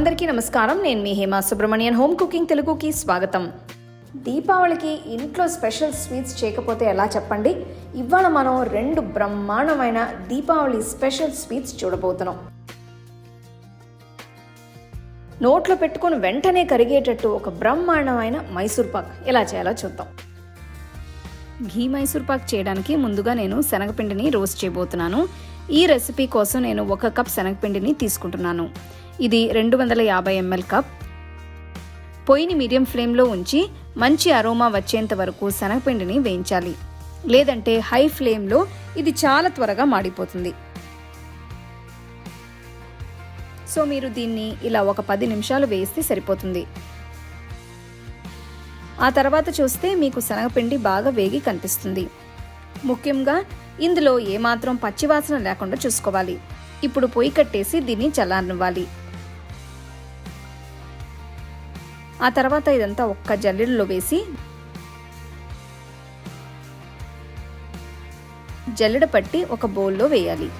అందరికీ నమస్కారం. నేను మీ హేమా సుబ్రహ్మణ్యన్. హోమ్ కుకింగ్ తెలుగుకి స్వాగతం. దీపావళికి ఇంట్లో స్పెషల్ స్వీట్స్ చేయకపోతే ఎలా చెప్పండి? ఇవాళ మనం రెండు బ్రహ్మాండమైన దీపావళి స్పెషల్ స్వీట్స్ చూడబోతున్నాం. నోట్లో పెట్టుకొని వెంటనే కరిగేటట్టు ఒక బ్రహ్మాండమైన మైసూర్ పాక్. ఎలా చేయాలో చూద్దాం. ఘీ మైసూర్ పాక్ చేయడానికి ముందుగా నేను శనగపిండిని రోస్ట్ చేయబోతున్నాను. ఈ రెసిపీ కోసం నేను ఒక కప్ శనగపిండిని తీసుకుంటున్నాను. ఇది రెండు వందల యాభై ఎంఎల్ కప్. పొయ్యిని మీడియం ఫ్లేమ్లో ఉంచి మంచి అరోమా వచ్చేంత వరకు శనగపిండిని వేయించాలి. లేదంటే హై ఫ్లేమ్లో ఇది చాలా త్వరగా మాడిపోతుంది. సో మీరు దీన్ని ఇలా ఒక పది నిమిషాలు వేస్తే సరిపోతుంది. ఆ తర్వాత చూస్తే మీకు శనగపిండి బాగా వేగి కనిపిస్తుంది. ముఖ్యంగా ఇందులో ఏమాత్రం పచ్చివాసన లేకుండా చూసుకోవాలి. ఇప్పుడు పొయ్యి కట్టేసి దీన్ని చల్లారనివ్వాలి. ఆ తర్వాత ఇదంతా ఒక్క జల్లెడలో వేసి జల్లెడ పట్టి ఒక బౌల్లో వేయాలి.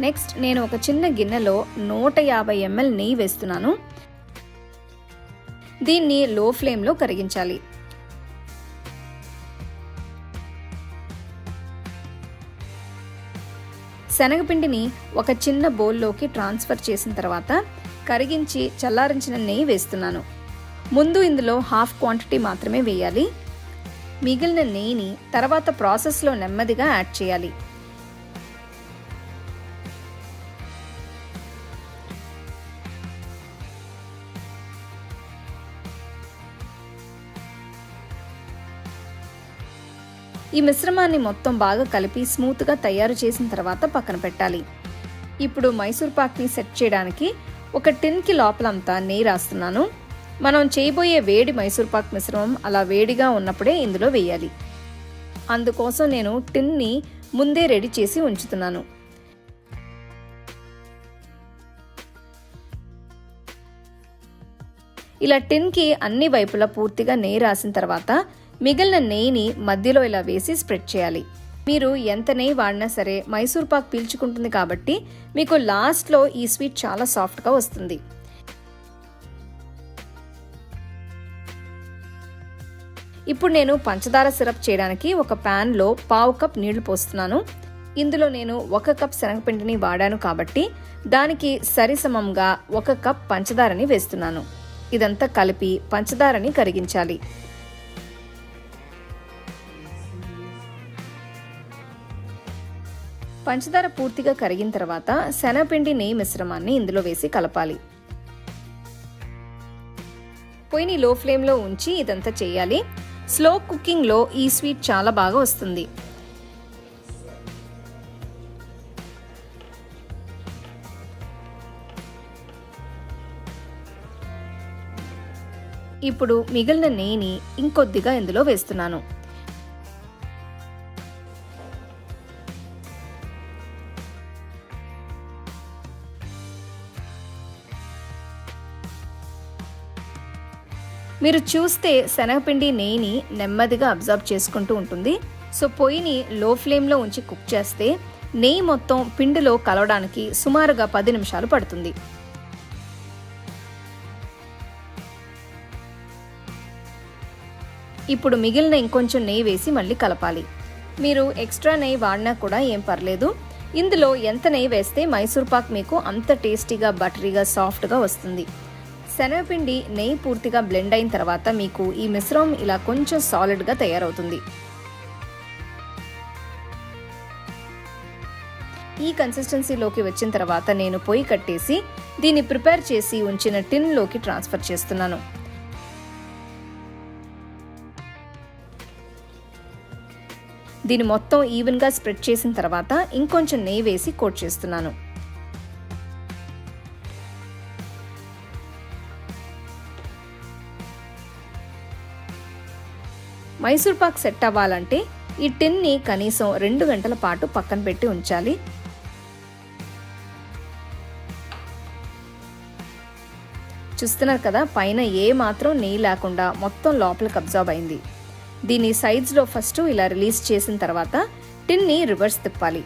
నెక్స్ట్ నేను ఒక చిన్న గిన్నెలో నూట యాభై ఎంఎల్ నెయ్యి వేస్తున్నాను. దీన్ని లో ఫ్లేమ్లో కరిగించాలి. శనగపిండిని ఒక చిన్న బౌల్లోకి ట్రాన్స్ఫర్ చేసిన తర్వాత కరిగించి చల్లారించిన నెయ్యి వేస్తున్నాను. ముందు ఇందులో హాఫ్ క్వాంటిటీ మాత్రమే వేయాలి. మిగిలిన నెయ్యిని తర్వాత ప్రాసెస్లో నెమ్మదిగా యాడ్ చేయాలి. ఈ మిశ్రమాన్ని మొత్తం బాగా కలిపి స్మూత్గా తయారు చేసిన తర్వాత పక్కన పెట్టాలి. ఇప్పుడు మైసూర్ పాక్ని సెట్ చేయడానికి ఒక టిన్కి లోపలంతా నెయ్యి రాస్తున్నాను. మనం చేయబోయే వేడి మైసూర్ పాక్ మిశ్రమం అలా వేడిగా ఉన్నప్పుడే ఇందులో వేయాలి. అందుకోసం నేను టిన్ని ముందే రెడీ చేసి ఉంచుతున్నాను. ఇలా టిన్కి అన్ని వైపులా పూర్తిగా నెయ్యి రాసిన తర్వాత మిగిలిన నెయ్యిని మధ్యలో ఇలా వేసి స్ప్రెడ్ చేయాలి. మీరు ఎంత నెయ్యి వాడినా సరే మైసూర్ పాక్ పీల్చుకుంటుంది కాబట్టి మీకు లాస్ట్లో ఈ స్వీట్ చాలా సాఫ్ట్గా వస్తుంది. ఇప్పుడు నేను పంచదార సిరప్ చేయడానికి ఒక ప్యాన్లో పావు కప్ నీళ్ళు పోస్తున్నాను. ఇందులో నేను ఒక కప్ శనగపిండిని వాడాను కాబట్టి దానికి సరిసమంగా ఒక కప్ పంచదారని వేస్తున్నాను. ఇదంతా కలిపి పంచదారని కరిగించాలి. పంచదార పూర్తిగా కరిగిన తర్వాత శనగపిండి నెయ్యి మిశ్రమాన్ని ఇందులో వేసి కలపాలి. పొయ్యిని లో ఫ్లేమ్లో ఉంచి ఇదంతా చేయాలి. స్లో కుకింగ్లో ఈ స్వీట్ చాలా బాగా వస్తుంది. ఇప్పుడు మిగిలిన నెయ్యిని ఇంకొద్దిగా ఇందులో వేస్తున్నాను. మీరు చూస్తే శనగపిండి నెయ్యిని నెమ్మదిగా అబ్జర్వ్ చేసుకుంటూ ఉంటుంది. సో పొయ్యిని లో ఫ్లేమ్లో ఉంచి కుక్ చేస్తే నెయ్యి మొత్తం పిండిలో కలవడానికి సుమారుగా పది నిమిషాలు పడుతుంది. ఇప్పుడు మిగిలిన ఇంకొంచెం నెయ్యి వేసి మళ్ళీ కలపాలి. మీరు ఎక్స్ట్రా నెయ్యి వాడినా కూడా ఏం పర్లేదు. ఇందులో ఎంత నెయ్యి వేస్తే మైసూర్ పాక్ మీకు అంత టేస్టీగా బటరీగా సాఫ్ట్గా వస్తుంది. శనగపిండి నెయ్యి పూర్తిగా బ్లెండ్ అయిన తర్వాత మీకు ఈ మిశ్రమం ఇలా కొంచెం సాలిడ్గా తయారవుతుంది. ఈ కన్సిస్టెన్సీలోకి వచ్చిన తర్వాత నేను పొయ్యి కట్టేసి దీన్ని ప్రిపేర్ చేసి ఉంచిన టిన్లోకి ట్రాన్స్ఫర్ చేస్తున్నాను. దీన్ని మొత్తం ఈవెన్గా స్ప్రెడ్ చేసిన తర్వాత ఇంకొంచెం నెయ్యి వేసి కోట్ చేస్తున్నాను. మైసూర్ పాక్ సెట్ అవ్వాలంటే ఈ టిన్ని కనీసం రెండు గంటల పాటు పక్కన పెట్టి ఉంచాలి. చూస్తున్నారు కదా పైన ఏ మాత్రం నెయ్యి లేకుండా మొత్తం లోపలికి అబ్జార్బ్ అయింది. దీన్ని సైడ్స్లో ఫస్ట్ ఇలా రిలీజ్ చేసిన తర్వాత టిన్ని రివర్స్ తిప్పాలి.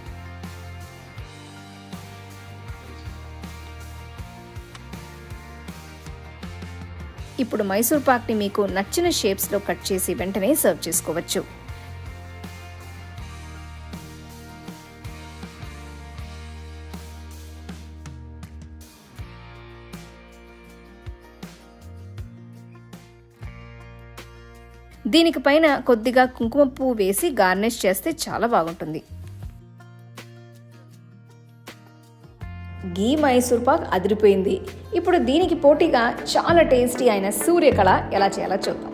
ఇప్పుడు మైసూర్ పాక్ని మీకు నచ్చిన షేప్స్లో కట్ చేసి వెంటనే సర్వ్ చేసుకోవచ్చు. దీనికి పైన కొద్దిగా కుంకుమ పువ్వు వేసి గార్నిష్ చేస్తే చాలా బాగుంటుంది. గీ మైసూర్ పాక్ అదిరిపోయింది. ఇప్పుడు దీనికి పోటీగా చాలా టేస్టీ అయిన సూర్యకళ ఎలా చేయాలో చూద్దాం.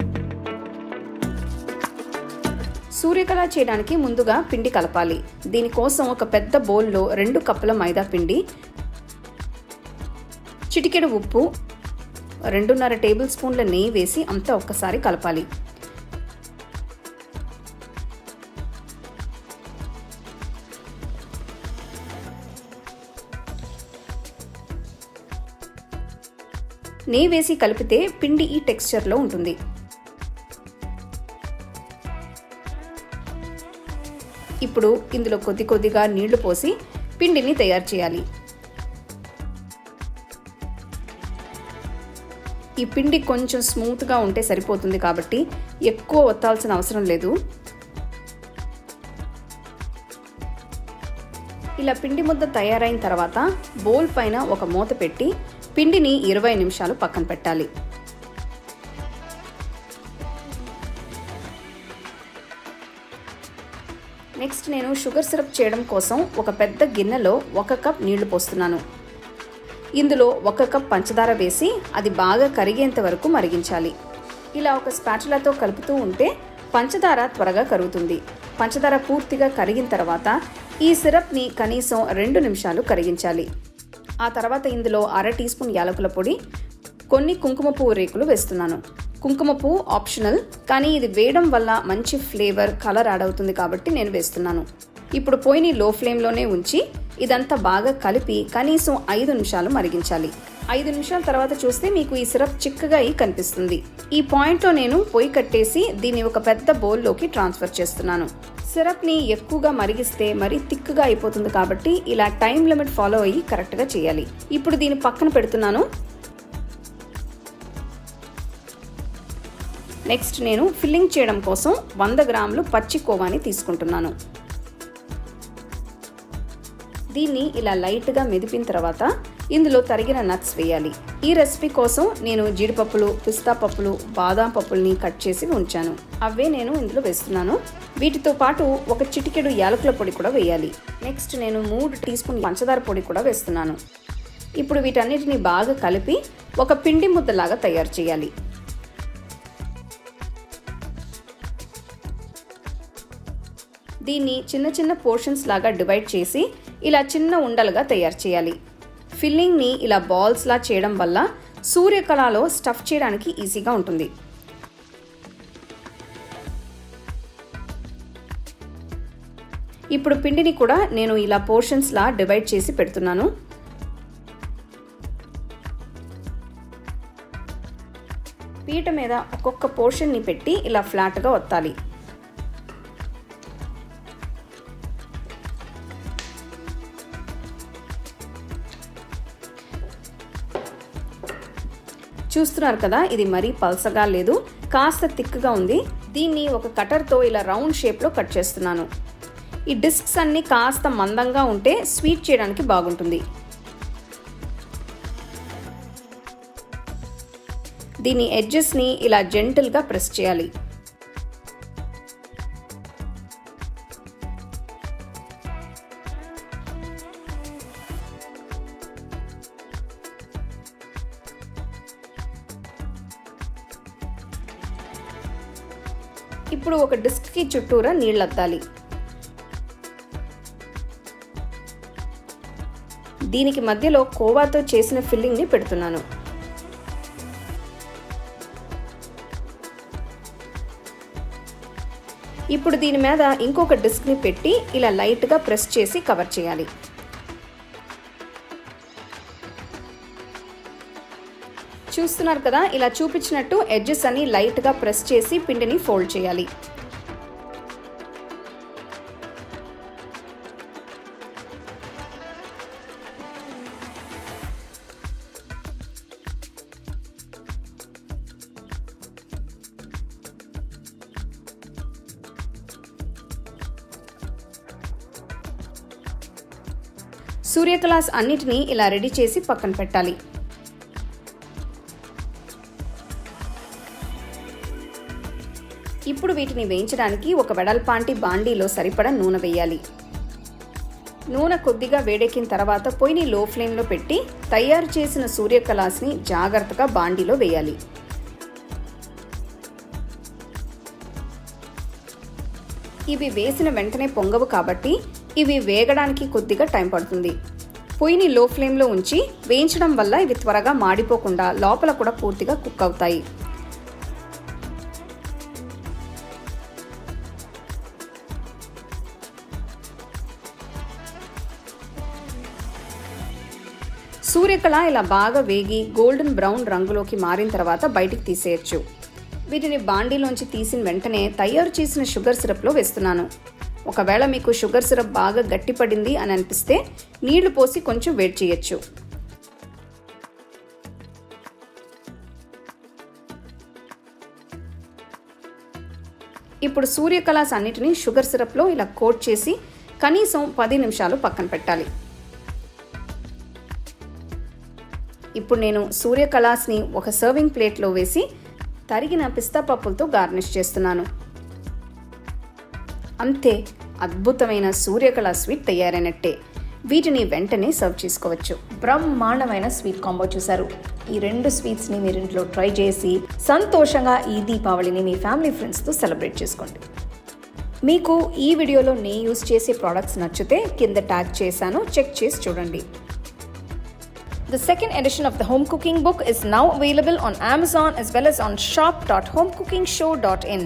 సూర్యకళ చేయడానికి ముందుగా పిండి కలపాలి. దీనికోసం ఒక పెద్ద బౌల్లో రెండు కప్పుల మైదా పిండి చిటికెడు ఉప్పు రెండున్నర టేబుల్ స్పూన్ల నెయ్యి వేసి అంతా ఒక్కసారి కలపాలి. నెయ్యి వేసి కలిపితే పిండి ఈ టెక్స్చర్లో ఉంటుంది. ఇప్పుడు ఇందులో కొద్ది కొద్దిగా నీళ్ళు పోసి పిండిని తయారు చేయాలి. ఈ పిండి కొంచెం స్మూత్గా ఉంటే సరిపోతుంది కాబట్టి ఎక్కువ ఒత్తాల్సిన అవసరం లేదు. ఇలా పిండి ముద్ద తయారైన తర్వాత బౌల్ పైన ఒక మూత పెట్టి పిండిని ఇరవై నిమిషాలు పక్కన పెట్టాలి. నెక్స్ట్ నేను షుగర్ సిరప్ చేయడం కోసం ఒక పెద్ద గిన్నెలో ఒక కప్ నీళ్ళు పోస్తున్నాను. ఇందులో ఒక కప్ పంచదార వేసి అది బాగా కరిగేంత వరకు మరిగించాలి. ఇలా ఒక స్పాచులాతో కలుపుతూ ఉంటే పంచదార త్వరగా కరుగుతుంది. పంచదార పూర్తిగా కరిగిన తర్వాత ఈ సిరప్ని కనీసం రెండు నిమిషాలు కరిగించాలి. ఆ తర్వాత ఇందులో అర టీ స్పూన్ యాలకుల పొడి కొన్ని కుంకుమ పువ్వు రేకులు వేస్తున్నాను. కుంకుమ పువ్వు ఆప్షనల్ కానీ ఇది వేయడం వల్ల మంచి ఫ్లేవర్ కలర్ యాడ్ అవుతుంది కాబట్టి నేను వేస్తున్నాను. ఇప్పుడు పొయ్యిని లో ఫ్లేమ్లోనే ఉంచి ఇదంతా బాగా కలిపి కనీసం ఐదు నిమిషాలు మరిగించాలి. ఐదు నిమిషాల తర్వాత చూస్తే మీకు ఈ సిరప్ చిక్కగా అయి కనిపిస్తుంది. ఈ పాయింట్లో నేను పొయ్యి కట్టేసి దీన్ని ఒక పెద్ద బౌల్లోకి ట్రాన్స్ఫర్ చేస్తున్నాను. సిరప్ని ఎక్కువగా మరిగిస్తే మరీ థిక్గా అయిపోతుంది కాబట్టి ఇలా టైం లిమిట్ ఫాలో అయ్యి కరెక్ట్గా చేయాలి. ఇప్పుడు దీన్ని పక్కన పెడుతున్నాను. నెక్స్ట్ నేను ఫిల్లింగ్ చేయడం కోసం వంద గ్రాములు పచ్చి కోవాని తీసుకుంటున్నాను. దీన్ని ఇలా లైట్గా మెదిపిన తర్వాత ఇందులో తరిగిన నట్స్ వేయాలి. ఈ రెసిపీ కోసం నేను జీడిపప్పులు పిస్తా పప్పులు బాదాం పప్పుల్ని కట్ చేసి ఉంచాను. అవే నేను ఇందులో వేస్తున్నాను. వీటితో పాటు ఒక చిటికెడు యాలకుల పొడి కూడా వేయాలి. నెక్స్ట్ నేను మూడు టీ స్పూన్ పంచదార పొడి కూడా వేస్తున్నాను. ఇప్పుడు వీటన్నిటిని బాగా కలిపి ఒక పిండి ముద్దలాగా తయారు చేయాలి. దీన్ని చిన్న చిన్న పోర్షన్స్ లాగా డివైడ్ చేసి ఇలా చిన్న ఉండలుగా తయారు చేయాలి. ఫిల్లింగ్ని ఇలా బాల్స్లా చేయడం వల్ల సూర్యకళలో స్టఫ్ చేయడానికి ఈజీగా ఉంటుంది. ఇప్పుడు పిండిని కూడా నేను ఇలా పోర్షన్స్లా డివైడ్ చేసి పెడుతున్నాను. పీట మీద ఒక్కొక్క పోర్షన్ని పెట్టి ఇలా ఫ్లాట్గా ఒత్తాలి. చూస్తున్నారు కదా ఇది మరీ పల్సగా లేదు కాస్త థిక్గా ఉంది. దీన్ని ఒక కటర్తో ఇలా రౌండ్ షేప్లో కట్ చేస్తున్నాను. ఈ డిస్క్స్ అన్నీ కాస్త మందంగా ఉంటే స్వీట్ చేయడానికి బాగుంటుంది. దీని ఎడ్జెస్ని ఇలా జెంటల్గా ప్రెస్ చేయాలి. చుట్టూరా నీళ్ళు దీనికి మధ్యలో కోవాతో చేసిన ఫిల్లింగ్ని పెడుతున్నాను. ఇప్పుడు దీని మీద ఇంకొక డిస్క్ని పెట్టి ఇలా లైట్గా ప్రెస్ చేసి కవర్ చేయాలి. చూస్తున్నారు కదా ఇలా చూపించినట్టు ఎడ్జెస్ అన్ని లైట్గా ప్రెస్ చేసి పిండిని ఫోల్డ్ చేయాలి. సూర్యకలాస్ అన్నిటినీ ఇలా రెడీ చేసి పక్కన పెట్టాలి. ఇప్పుడు వీటిని వేయించడానికి ఒక వెడల్పాంటి బాండీలో సరిపడా నూనె వేయాలి. నూనె కొద్దిగా వేడెక్కిన తర్వాత పొయ్యిని లో ఫ్లేమ్లో పెట్టి తయారు చేసిన సూర్యకలాస్ని జాగ్రత్తగా బాండీలో వేయాలి. ఇవి వేసిన వెంటనే పొంగవు కాబట్టి ఇవి వేగడానికి కొద్దిగా టైం పడుతుంది. పొయ్యిని లో ఫ్లేమ్లో ఉంచి వేయించడం వల్ల ఇవి త్వరగా మాడిపోకుండా లోపల కూడా పూర్తిగా కుక్ అవుతాయి. సూర్యకళ ఇలా బాగా వేగి గోల్డెన్ బ్రౌన్ రంగులోకి మారిన తర్వాత బయటికి తీసేయచ్చు. వీటిని బాండీలోంచి తీసిన వెంటనే తయారు చేసిన షుగర్ సిరప్లో వేస్తున్నాను. ఒకవేళ మీకు షుగర్ సిరప్ బాగా గట్టిపడింది అని అనిపిస్తే నీళ్ళు పోసి కొంచెం వేడి చేయొచ్చు. ఇప్పుడు సూర్యకళాస్ అన్నిటిని షుగర్ సిరప్లో ఇలా కోట్ చేసి కనీసం పది నిమిషాలు పక్కన పెట్టాలి. ఇప్పుడు నేను సూర్యకళాస్ని ఒక సర్వింగ్ ప్లేట్లో వేసి తరిగిన పిస్తా పప్పులతో గార్నిష్ చేస్తున్నాను. అంతే అద్భుతమైన సూర్యకళ స్వీట్ తయారైనట్టే. వీటిని వెంటనే సర్వ్ చేసుకోవచ్చు. బ్రహ్మాండమైన స్వీట్ కాంబో చూసారు ఈ రెండు స్వీట్స్ని మీరు ఇంట్లో ట్రై చేసి సంతోషంగా ఈ దీపావళిని మీ ఫ్యామిలీ ఫ్రెండ్స్తో సెలబ్రేట్ చేసుకోండి. మీకు ఈ వీడియోలో నేను యూస్ చేసే ప్రోడక్ట్స్ నచ్చితే కింద ట్యాగ్ చేశాను. చెక్ చేసి చూడండి. The second edition of the home cooking book is now available on Amazon as well as on shop.homecookingshow.in.